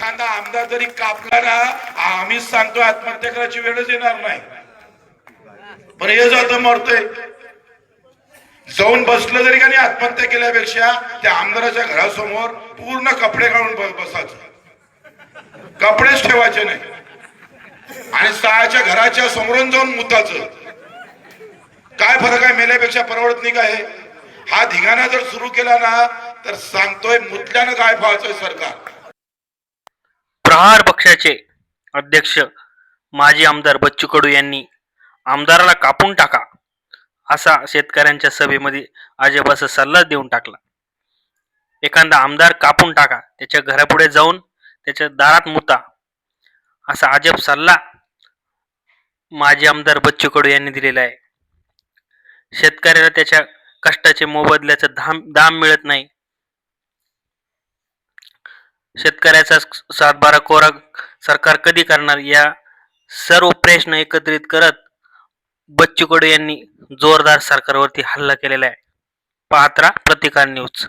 एखादा आमदार जरी कापला ना आम्हीच सांगतो आत्महत्या करायची वेळच येणार नाही. बरं हे जातं मरतोय. जाऊन बसलं जरी का नाही आत्महत्या केल्यापेक्षा त्या आमदाराच्या घरासमोर पूर्ण कपडे काढून बसायचं. कपडेच ठेवायचे नाही. आणि सहाच्या घराच्या समोरून जाऊन मुताचं. काय फरक आहे? मेल्यापेक्षा परवडत नाही काय हा? धिंगाणा जर सुरू केला ना तर सांगतोय मुतल्यानं काय व्हायचंय सरकार? प्रहार पक्षाचे अध्यक्ष माजी आमदार बच्चू कडू यांनी आमदाराला कापून टाका असा शेतकऱ्यांच्या सभेमध्ये अजबाचा सल्ला देऊन टाकला. एखादा आमदार कापून टाका त्याच्या घरापुढे जाऊन त्याच्या दारात मुता असा अजब सल्ला माजी आमदार बच्चू कडू यांनी दिलेला आहे. शेतकऱ्याला त्याच्या कष्टाचे मोबदल्याचं धाम दाम मिळत नाही. शेतकऱ्याचा सातबारा कोरा सरकार कधी करणार? या सर्व प्रश्न एकत्रित करत बच्चू कडू यांनी जोरदार सरकारवरती हल्ला केलेला आहे. पाहत प्रतिकार न्यूज.